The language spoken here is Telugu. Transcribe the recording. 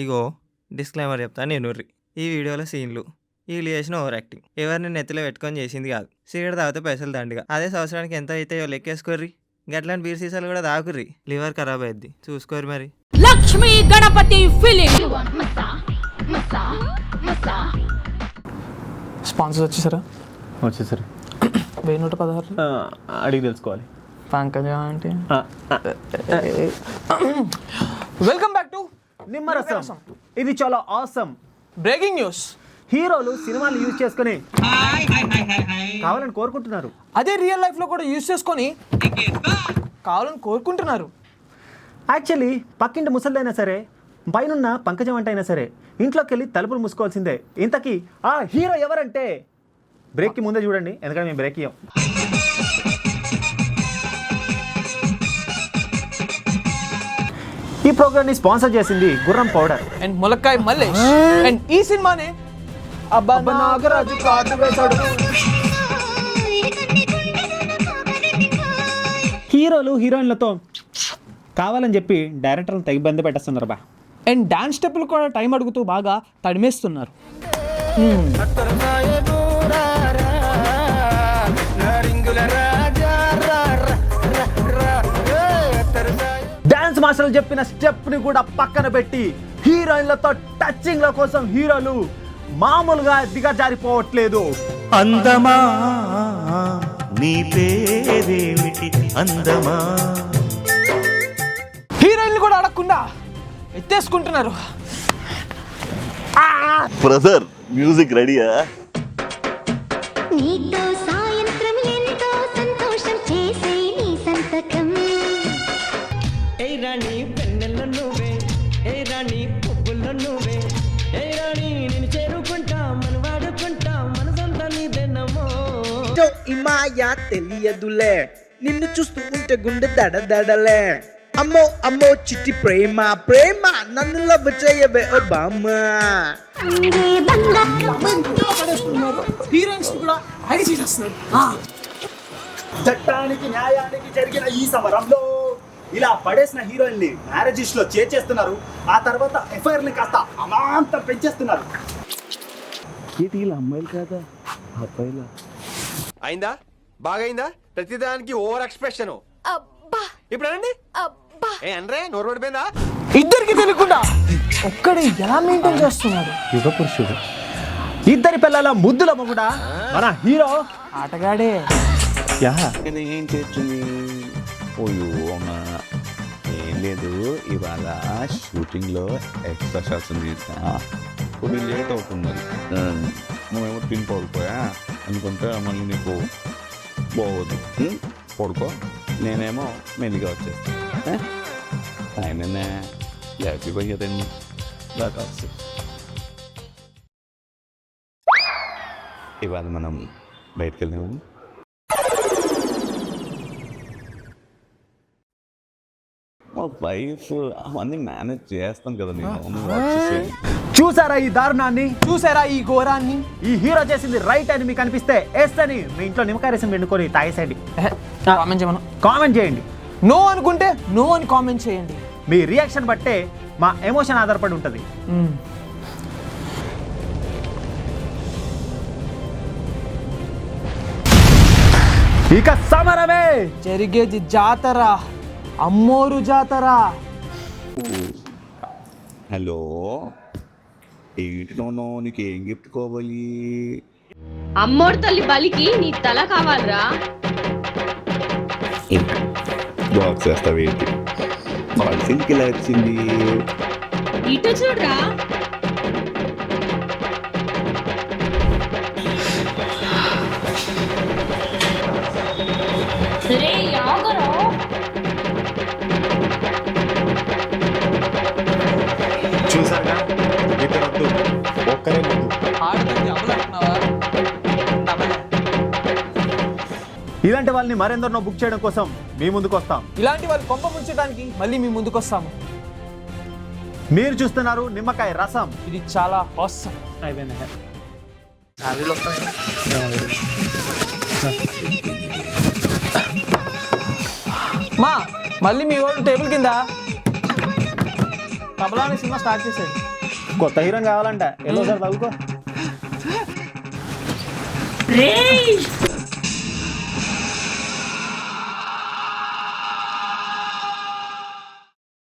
ఇగో డిస్క్లైమర్ చెప్తాను నేను ఈ వీడియోలో సీన్లు. వీళ్ళు చేసిన ఓవర్ యాక్టింగ్ ఎవరిని నెత్తిలో పెట్టుకొని చేసింది కాదు. సిగరెట్ తాగితే పైసలు దండిగా. అదే సంవత్సరానికి ఎంత అవుతాయో లెక్కేసుకోర్రి? గట్లాంటి బీర్ సీసాలు కూడా తాగుర్రి లివర్ ఖరాబ్ అయ్యిద్ది చూసుకోరు మరి. లక్ష్మీ గణపతి ఫిలిం స్పాన్సర్స్ వచ్చేసారా? వచ్చేసరి. వెయ్యి నూట పదహారు. అడిగి తెలుసుకోవాలి. పంకజ అంటే వెల్కమ్ బ్యాక్ నిమ్మరసం. ఇది చాలా ఆసమ్ బ్రేకింగ్ న్యూస్ హీరోలు సినిమాలు యూజ్ చేసుకుని కావాలని కోరుకుంటున్నారు. అదే రియల్ లైఫ్లో కూడా యూస్ చేసుకొని కావాలని కోరుకుంటున్నారు. యాక్చువల్లీ పక్కింటి ముసలిదైనా సరే పైనున్న పంకజం అంటే అయినా సరే ఇంట్లోకి వెళ్ళి తలుపులు మూసుకోవాల్సిందే. ఇంతకీ ఆ హీరో ఎవరంటే? బ్రేక్కి ముందే చూడండి ఎందుకంటే మేము బ్రేక్ ఇయ్యం. ఈ ప్రోగ్రామ్ని స్పాన్సర్ చేసింది Gurram powder. And Mulakkai Mallesh. And ఈ సినిమానే అబ్బా నాగరాజు కార్డు వేశాడు హీరోలు హీరోయిన్లతో కావాలని చెప్పి డైరెక్టర్లు తెగ ఇబ్బంది పెట్టేస్తున్నారు బా. అండ్ డాన్స్ స్టెప్పులు కూడా టైం అడుగుతూ బాగా తడిమేస్తున్నారు. మాస్టర్లు చెప్పిన స్టెప్ని కూడా పక్కన పెట్టి హీరోయిన్లతో టచింగ్ల కోసం హీరోలు మామూలుగా దిగజారిపోవట్లేదు. అందమా? నీ పేరేమిటి? అందమా? హీరోయిన్లు కూడా అడగకుండా ఎత్తేసుకుంటున్నారు. బ్రదర్ మ్యూజిక్ రెడీయా? నీతో పెన్నెల నువ్వే ఏ రాణి పువ్వుల నువ్వే ఏ రాణి నేను చేరుకుంటా మన వాడుకుంటా మన సొంత నీదెన్నమో ఈ మాయ తెలియదులే నిన్ను చూస్తూ ఉంటే గుండె దడ దడలే అమ్మో అమ్మో చిట్టి ప్రేమ ప్రేమ నన్ను లవ్ చేయవే ఓ బామ్మ హీరోయిన్స్ కూడా ఐడి చట్టానికి న్యాయానికి జరిగిన ఈ సమరంలో ఇలా పడేసిన హీరోయిన్ని మ్యారేజెస్లో చేర్చేస్తున్నారు. ఆ తర్వాత ఎఫ్ఐఆర్ని కాస్త అమాంతం పెంచేస్తున్నారు. ఇలా అమ్మాయిలు కాదా? అబ్బాయిలా? అయిందా? బాగైందా? ప్రతిదానికి ఓవర్ ఎక్స్ప్రెషన్. ఇప్పుడు ఏ అనరే నోరు పడిపోయిందా? ఇద్దరికి తెలియకుండా ఒక్కడే ఎలా మెయింటైన్ చేస్తున్నాడు? యుగ పురుషుడు. ఇద్దరి పిల్లల ముద్దుల మొగుడా? మన హీరో ఆటగాడే. యా. ఏం చేస్తుంది ఓయో అమ్మా. ఇవాళ షూటింగ్లో ఎక్స్ట్రా షాట్స్ తీసా కొన్ని లేట్ అవుతుంది. నువ్వేమో తిని పడుకోయా అనుకుంటే మళ్ళీ నీకు బాగోదు? పడుకో. నేనేమో మెల్లిగా వచ్చేస్తాను ఆయననే. లేకపోయేదండి దాకా ఇవాళ మనం బయటకు వెళ్ళాము మా వైఫ్ అవన్నీ మేనేజ్ చేస్తాను కదా నేను. చూసారా ఈ దారుణాన్ని? చూసారా ఈ ఘోరాన్ని? ఈ హీరో చేసింది రైట్ అని మీకు అనిపిస్తే ఎస్ అని మీ ఇంట్లో నిమ్మకాయ రసం పిండుకొని తాగేసేయండి. కామెంట్ చేయమను. కామెంట్ చేయండి. నో అనుకుంటే నో అని కామెంట్ చేయండి. మీ రియాక్షన్ బట్టే మా ఎమోషన్ ఆధారపడి ఉంటుంది. మ్మ్. ఇక సమరమే! జరిగేది జాతర. అమ్మోరు జాతర. హలో ఏంటినోనో నీకు ఏం గిఫ్ట్ కావాలి? అమ్మోడు తల్లి బలికి నీ తల కావాలరా. బాక్స్ వేస్తావు ఏంటి పాలసీకి ఇలా వచ్చింది? ఇటు చూడరా. రే ఆగరా. ఇలాంటి వాళ్ళని మరెందరినో బుక్ చేయడం కోసం మీ ముందుకు వస్తాం. ఇలాంటి వాళ్ళు కొంప ముంచడానికి మళ్ళీ మీ ముందుకు వస్తాము. మీరు చూస్తున్నారు నిమ్మకాయ రసం. ఇది చాలా అవసరం మా మళ్ళీ మీ వాడు టేబుల్ కింద తబలా అనే సినిమా స్టార్ట్ చేశాడు కొత్త హీరోయిన్ కావాలంట. ఎల్లో సార్ తగులుకో. రేయ్!